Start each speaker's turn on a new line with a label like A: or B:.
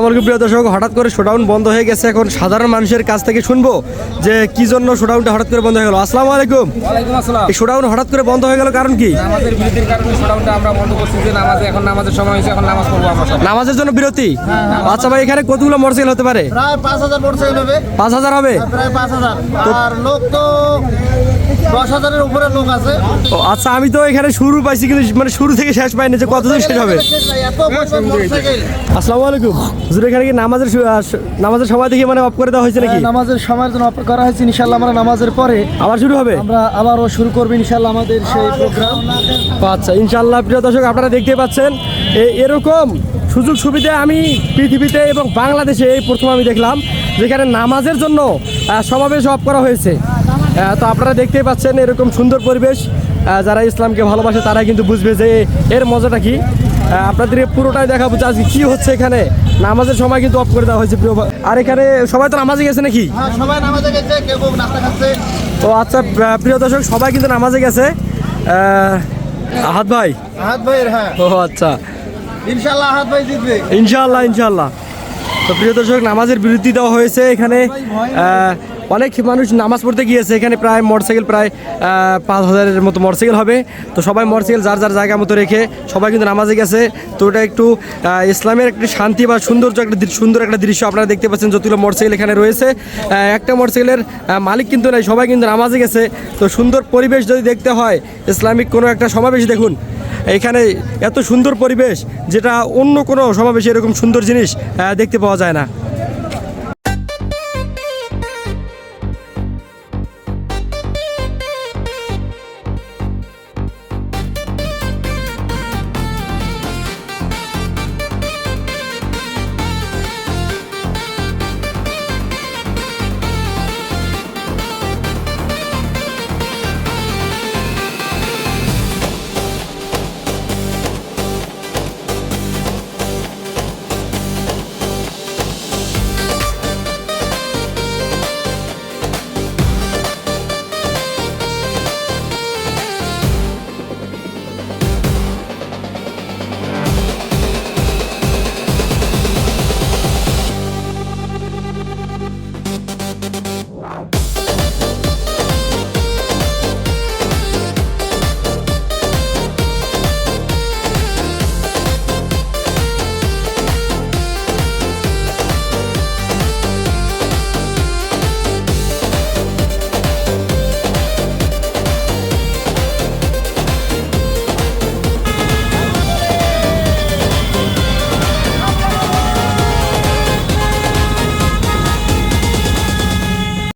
A: আমার প্রিয় দর্শক হঠাৎ করে শোডাউন বন্ধ হয়ে গেছে। এখন সাধারণ মানুষের কাছ থেকে শুনব যে কি জন্য শোডাউনটা হঠাৎ করে বন্ধ হয়ে গেল। আসসালামু আলাইকুম। এই শোডাউন হঠাৎ করে বন্ধ হয়ে গেল কারণ কি?
B: নামাজের বিরতির কারণে শোডাউনটা আমরা বন্ধ করছি যে নামাজে এখন নামাজের সময় হয়েছে এখন নামাজ পড়ব আমরা
A: নামাজের জন্য বিরতি? আচ্ছা ভাই এখানে কতগুলো মোটরসাইকেল হতে পারে?
C: প্রায় পাঁচ হাজার মোটরসাইকেল হবে।
A: পাঁচ হাজার হবে?
C: প্রায় পাঁচ হাজার। আর লোক তো দশ হাজারের উপরে লোক আছে।
A: আচ্ছা আমি তো এখানে শুরু পাইছি কিন্তু মানে শুরু থেকে শেষ পাইনি যে কতদিন শেষ হবে। আসসালামু আলাইকুম। হুজুর এখানে কি নামাজের নামাজের সময় দেখে মানে অফ করে দেওয়া হয়েছে নাকি?
C: নামাজের সময়ের জন্য অপেক্ষা করা হয়েছে ইনশাল্লাহ আমরা নামাজের পরে
A: আবার শুরু হবে?
C: আমরা আবারও শুরু করব ইনশাল্লাহ আমাদের সেই প্রোগ্রাম
A: আচ্ছা ইনশাল্লাহ প্রিয় দর্শক আপনারা দেখতে পাচ্ছেন এরকম সুযোগ সুবিধা আমি পৃথিবীতে এবং বাংলাদেশে এই প্রথম আমি দেখলাম যেখানে নামাজের জন্য সমাবেশ অফ করা হয়েছে। তো আপনারা দেখতেই পাচ্ছেন এরকম সুন্দর পরিবেশ যারা ইসলামকে ভালোবাসে তারা কিন্তু বুঝবে যে এর মজাটা কি। আহ, আপনাদেরকে পুরোটাই দেখাবো আজকে কি হচ্ছে এখানে। নামাজের সময় কিন্তু অফ করে দেওয়া হয়েছে প্রিয় আর এখানে সবাই তো নামাজে গেছে নাকি?
C: ও সবাই নামাজে গেছে কেউ নাস্তা খাচ্ছে।
A: তো আচ্ছা প্রিয় দর্শক সবাই কিন্তু নামাজে গেছে। আহ, আহাত ভাই?
C: আহাত ভাই হ্যাঁ।
A: ও আচ্ছা।
C: ইনশাল্লাহ আহাত ভাই জিতবে।
A: ইনশাআল্লাহ ইনশাআল্লাহ। তো প্রিয় দর্শক, নামাজের বিরতি দেওয়া হয়েছে। এখানে অনেক মানুষ নামাজ পড়তে গিয়েছে। এখানে প্রায় মোটরসাইকেল প্রায় পাঁচ হাজারের মতো মোটরসাইকেল হবে। তো সবাই মোটরসাইকেল যার যার জায়গা মতো রেখে সবাই কিন্তু নামাজে গেছে। তো এটা একটু ইসলামের একটি শান্তি বা সৌন্দর্য একটা সুন্দর একটা দৃশ্য আপনারা দেখতে পাচ্ছেন। যতগুলো মোটরসাইকেল এখানে রয়েছে একটা মোটরসাইকেলের মালিক কিন্তু নাই, সবাই কিন্তু নামাজে গেছে। তো সুন্দর পরিবেশ যদি দেখতে হয়, ইসলামিক কোনো একটা সমাবেশ দেখুন। এখানে এত সুন্দর পরিবেশ যেটা অন্য কোনো সমাবেশে এরকম সুন্দর জিনিস দেখতে পাওয়া যায় না।